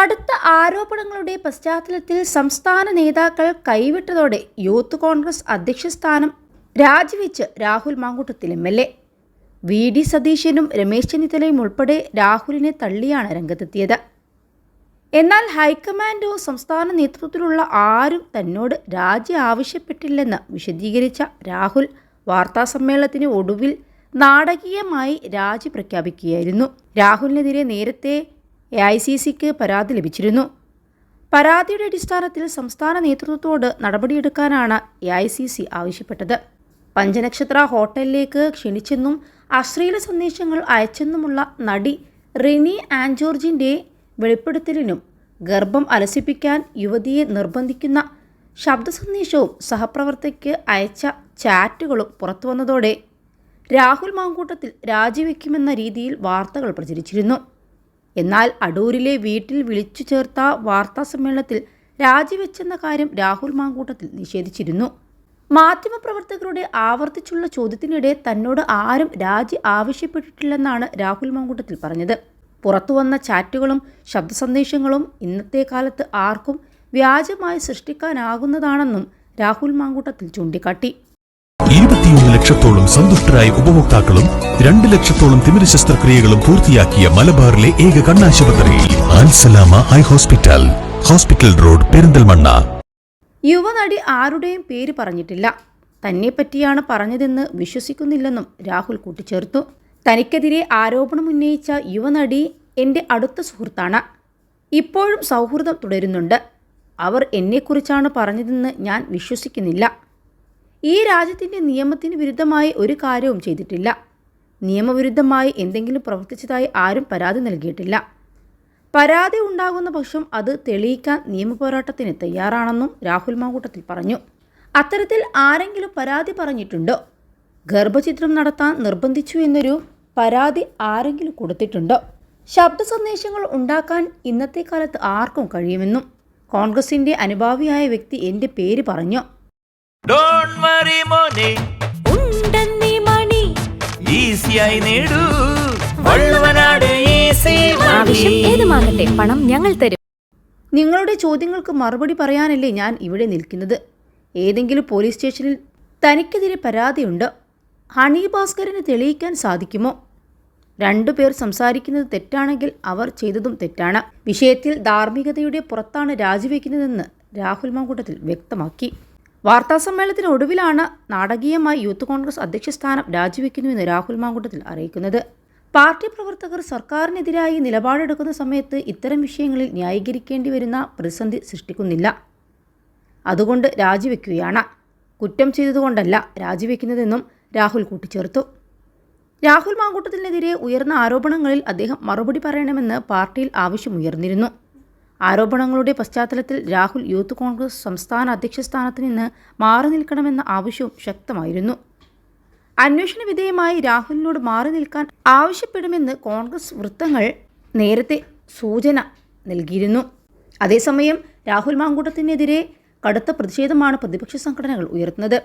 കടുത്ത ആരോപണങ്ങളുടെ പശ്ചാത്തലത്തിൽ സംസ്ഥാന നേതാക്കൾ കൈവിട്ടതോടെ യൂത്ത് കോൺഗ്രസ് അധ്യക്ഷ സ്ഥാനം രാജിവെച്ച് Rahul Mamkootathil M L A. V. D. സതീശനും രമേശ് ചെന്നിത്തലയും ഉൾപ്പെടെ രാഹുലിനെ തള്ളിയാണ് രംഗത്തെത്തിയത്. എന്നാൽ ഹൈക്കമാൻഡോ സംസ്ഥാന നേതൃത്വത്തിലുള്ള ആരും തന്നോട് രാജി ആവശ്യപ്പെട്ടില്ലെന്ന് വിശദീകരിച്ച രാഹുൽ വാർത്താസമ്മേളനത്തിന് ഒടുവിൽ നാടകീയമായി രാജി പ്രഖ്യാപിക്കുകയായിരുന്നു. രാഹുലിനെതിരെ നേരത്തെ എ ഐ സി സിക്ക് പരാതി ലഭിച്ചിരുന്നു. പരാതിയുടെ അടിസ്ഥാനത്തിൽ സംസ്ഥാന നേതൃത്വത്തോട് നടപടിയെടുക്കാനാണ് എ ഐ സി സി ആവശ്യപ്പെട്ടത്. പഞ്ചനക്ഷത്ര ഹോട്ടലിലേക്ക് ക്ഷണിച്ചെന്നും അശ്ലീല സന്ദേശങ്ങൾ അയച്ചെന്നുമുള്ള നടി റിനി ആൻജോർജിന്റെ വെളിപ്പെടുത്തലിനും ഗർഭം അലസിപ്പിക്കാൻ യുവതിയെ നിർബന്ധിക്കുന്ന ശബ്ദ സന്ദേശവും സഹപ്രവർത്തകയ്ക്ക് അയച്ച ചാറ്റുകളും പുറത്തുവന്നതോടെ രാഹുൽ മാങ്കൂട്ടത്തിൽ രാജിവെക്കുമെന്ന രീതിയിൽ വാർത്തകൾ പ്രചരിച്ചിരുന്നു. എന്നാൽ അടൂരിലെ വീട്ടിൽ വിളിച്ചു ചേർത്ത വാർത്താ സമ്മേളനത്തിൽ രാജിവെച്ചെന്ന കാര്യം രാഹുൽ മാങ്കൂട്ടത്തിൽ നിഷേധിച്ചിരുന്നു. മാധ്യമപ്രവർത്തകരുടെ ആവർത്തിച്ചുള്ള ചോദ്യത്തിനിടെ തന്നോട് ആരും രാജി ആവശ്യപ്പെട്ടിട്ടില്ലെന്നാണ് രാഹുൽ മാങ്കൂട്ടത്തിൽ പറഞ്ഞത്. പുറത്തുവന്ന ചാറ്റുകളും ശബ്ദ സന്ദേശങ്ങളും ഇന്നത്തെ കാലത്ത് ആർക്കും വ്യാജമായി സൃഷ്ടിക്കാനാകുന്നതാണെന്നും രാഹുൽ മാങ്കൂട്ടത്തിൽ ചൂണ്ടിക്കാട്ടി. ലക്ഷത്തോളം സന്തുഷ്ടരായ ഉപഭോക്താക്കളും രണ്ട് ലക്ഷത്തോളം തിമിര ശസ്ത്രക്രിയകളും പൂർത്തിയാക്കിയ മലബാറിലെ ഏക കണ്ണാശുപത്രി Alsalama eye hospital hospital road Perinthalmanna. യുവനടി ആരുടെയും പേര് പറഞ്ഞിട്ടില്ല. തന്നെ പറ്റിയാണ് പറഞ്ഞതെന്ന് വിശ്വസിക്കുന്നില്ലെന്നും രാഹുൽ കൂട്ടിച്ചേർത്തു. തനിക്കെതിരെ ആരോപണം ഉന്നയിച്ച യുവനടി എന്റെ അടുത്ത സുഹൃത്താണ്. ഇപ്പോഴും സൗഹൃദം തുടരുന്നുണ്ട്. അവർ എന്നെക്കുറിച്ചാണ് പറഞ്ഞതെന്ന് ഞാൻ വിശ്വസിക്കുന്നില്ല. ഈ രാജ്യത്തിന്റെ നിയമത്തിന് വിരുദ്ധമായി ഒരു കാര്യവും ചെയ്തിട്ടില്ല. നിയമവിരുദ്ധമായി എന്തെങ്കിലും പ്രവർത്തിച്ചതായി ആരും പരാതി നൽകിയിട്ടില്ല. പരാതി ഉണ്ടാകുന്ന പക്ഷം അത് തെളിയിക്കാൻ നിയമപോരാട്ടത്തിന് തയ്യാറാണെന്നും രാഹുൽ മാങ്കൂട്ടത്തിൽ പറഞ്ഞു. അത്തരത്തിൽ ആരെങ്കിലും പരാതി പറഞ്ഞിട്ടുണ്ടോ? ഗർഭചിത്രം നടത്താൻ നിർബന്ധിച്ചു എന്നൊരു പരാതി ആരെങ്കിലും കൊടുത്തിട്ടുണ്ടോ? ശബ്ദ സന്ദേശങ്ങൾ ഉണ്ടാക്കാൻ ഇന്നത്തെ കാലത്ത് ആർക്കും കഴിയുമെന്നും കോൺഗ്രസിന്റെ അനുഭാവിയായ വ്യക്തി എന്റെ പേര് പറഞ്ഞു? ഈസിയായി നേടൂ. വള്ളുവനാട് ആവശ്യം ഏതുമാകട്ടെ പണം ഞങ്ങൾ തരും. നിങ്ങളുടെ ചോദ്യങ്ങൾക്ക് മറുപടി പറയാനല്ലേ ഞാൻ ഇവിടെ നിൽക്കുന്നത്? ഏതെങ്കിലും പോലീസ് സ്റ്റേഷനിൽ തനിക്കെതിരെ പരാതിയുണ്ട്? ഹണി ഭാസ്കറിന് തെളിയിക്കാൻ സാധിക്കുമോ? രണ്ടു പേർ സംസാരിക്കുന്നത് തെറ്റാണെങ്കിൽ അവർ ചെയ്തതും തെറ്റാണ്. വിഷയത്തിൽ ധാർമ്മികതയുടെ പുറത്താണ് രാജിവെക്കുന്നതെന്ന് രാഹുൽ മാങ്കൂട്ടത്തിൽ വ്യക്തമാക്കി. വാർത്താസമ്മേളനത്തിന് ഒടുവിലാണ് നാടകീയമായി യൂത്ത് കോൺഗ്രസ് അധ്യക്ഷ സ്ഥാനം രാജിവെക്കുന്നുവെന്ന് രാഹുൽ മാങ്കൂട്ടത്തിൽ അറിയിക്കുന്നത്. പാർട്ടി പ്രവർത്തകർ സർക്കാരിനെതിരായി നിലപാടെടുക്കുന്ന സമയത്ത് ഇത്തരം വിഷയങ്ങളിൽ ന്യായീകരിക്കേണ്ടി വരുന്ന പ്രതിസന്ധി സൃഷ്ടിക്കുന്നില്ല. അതുകൊണ്ട് രാജിവെക്കുകയാണ്. കുറ്റം ചെയ്തതുകൊണ്ടല്ല രാജിവെക്കുന്നതെന്നും രാഹുൽ കൂട്ടിച്ചേർത്തു. രാഹുൽ മാങ്കൂട്ടത്തിനെതിരെ ഉയർന്ന ആരോപണങ്ങളിൽ അദ്ദേഹം മറുപടി പറയണമെന്ന് പാർട്ടിയിൽ ആവശ്യമുയർന്നിരുന്നു. ആരോപണങ്ങളുടെ പശ്ചാത്തലത്തിൽ രാഹുൽ യൂത്ത് കോൺഗ്രസ് സംസ്ഥാന അധ്യക്ഷ സ്ഥാനത്ത് നിന്ന് മാറി നിൽക്കണമെന്ന ആവശ്യവും ശക്തമായിരുന്നു. അന്വേഷണ വിധേയമായി രാഹുലിനോട് മാറി നിൽക്കാൻ ആവശ്യപ്പെടുമെന്ന് കോൺഗ്രസ് വൃത്തങ്ങൾ നേരത്തെ സൂചന നൽകിയിരുന്നു. അതേസമയം രാഹുൽ മാങ്കൂട്ടത്തിനെതിരെ കടുത്ത പ്രതിഷേധമാണ് പ്രതിപക്ഷ സംഘടനകൾ ഉയർത്തുന്നത്.